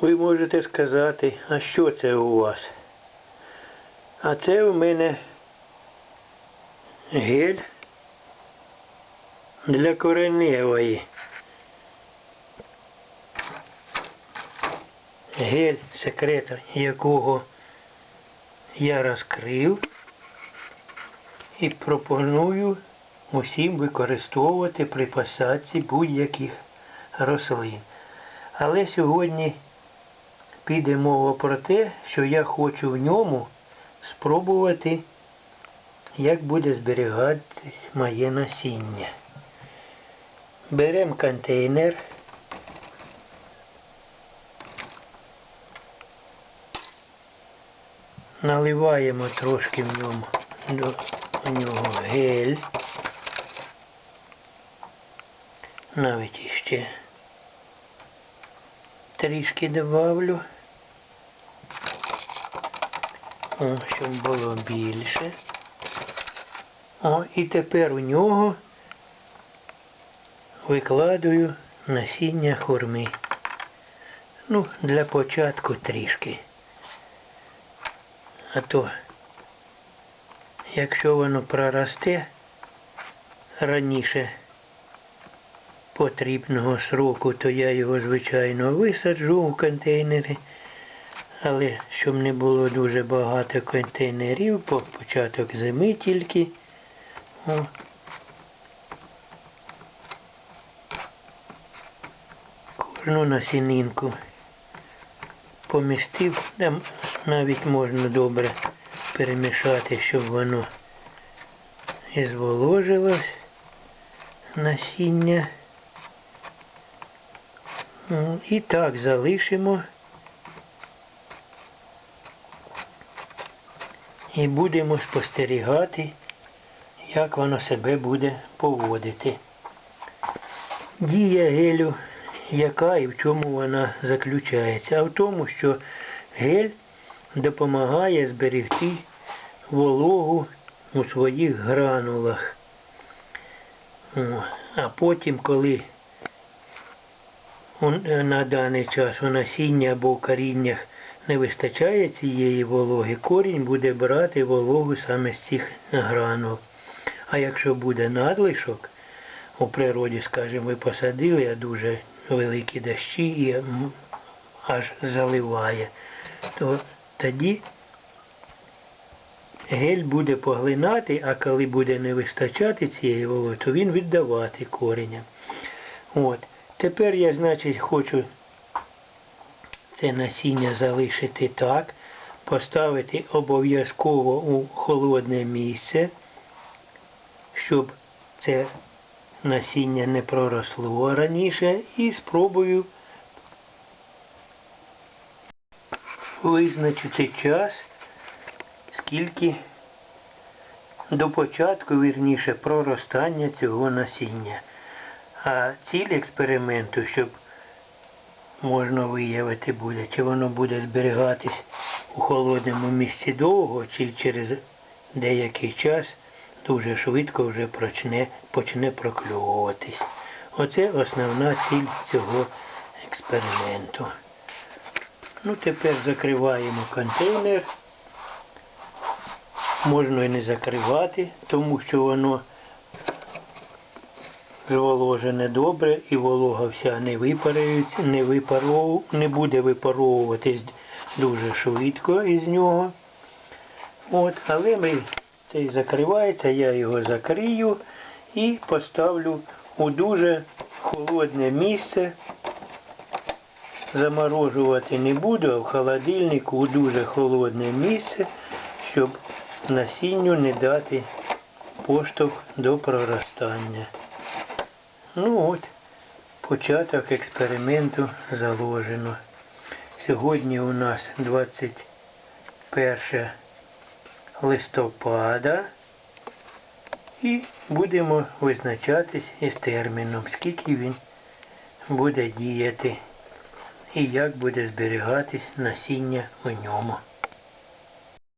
Ви можете сказати, а що це у вас? А це у мене гель для кореневої. Гель, секретар якого я розкрив і пропоную усім використовувати при посадці будь-яких рослин. Але сьогодні піде мова про те, що я хочу в ньому спробувати, як буде зберігатись моє насіння. Беремо контейнер. Наливаємо трошки в ньому до нього гель. Навіть іще трішки добавлю. О, щоб було більше. О, і тепер у нього викладаю насіння хурми. Ну, для початку трішки. А то, якщо воно проросте раніше потрібного сроку, то я його, звичайно, висаджу у контейнери. Але щоб не було дуже багато контейнерів, по початок зими тільки. Кожну насінинку помістив, там навіть можна добре перемішати, щоб воно і зволожилось насіння. Ну, І так залишимо. І будемо спостерігати, як воно себе буде поводити. Дія гелю, яка і в чому вона заключається? А в тому, що гель допомагає зберегти вологу у своїх гранулах. А потім, коли на даний час у насіння або в коріннях не вистачає цієї вологи, корінь буде брати вологу саме з цих гранул. А якщо буде надлишок, у природі, скажімо, ви посадили, дуже великі дощі і аж заливає, то тоді гель буде поглинати, а коли буде не вистачати цієї вологи, то він віддавати кореням. От. Тепер я, значить, хочу це насіння залишити так, поставити обов'язково у холодне місце, щоб це насіння не проросло раніше, і спробую визначити час, скільки до початку, вірніше, проростання цього насіння. А ціль експерименту, щоб можна виявити буде, чи воно буде зберігатись у холодному місці довго, чи через деякий час дуже швидко вже почне, почне прокльовуватись. Оце основна ціль цього експерименту. Ну, тепер закриваємо контейнер. Можна і не закривати, тому що воно зволожене добре і волога вся не випарується, не випаров, не буде випаровуватись дуже швидко із нього. От, але ми цей закривається, я його закрию і поставлю у дуже холодне місце. Заморожувати не буду, а в холодильнику у дуже холодне місце, щоб насінню не дати поштовх до проростання. Ну от, початок експерименту заложено. Сьогодні у нас 21 листопада і будемо визначатись із терміном, скільки він буде діяти і як буде зберігатись насіння у ньому.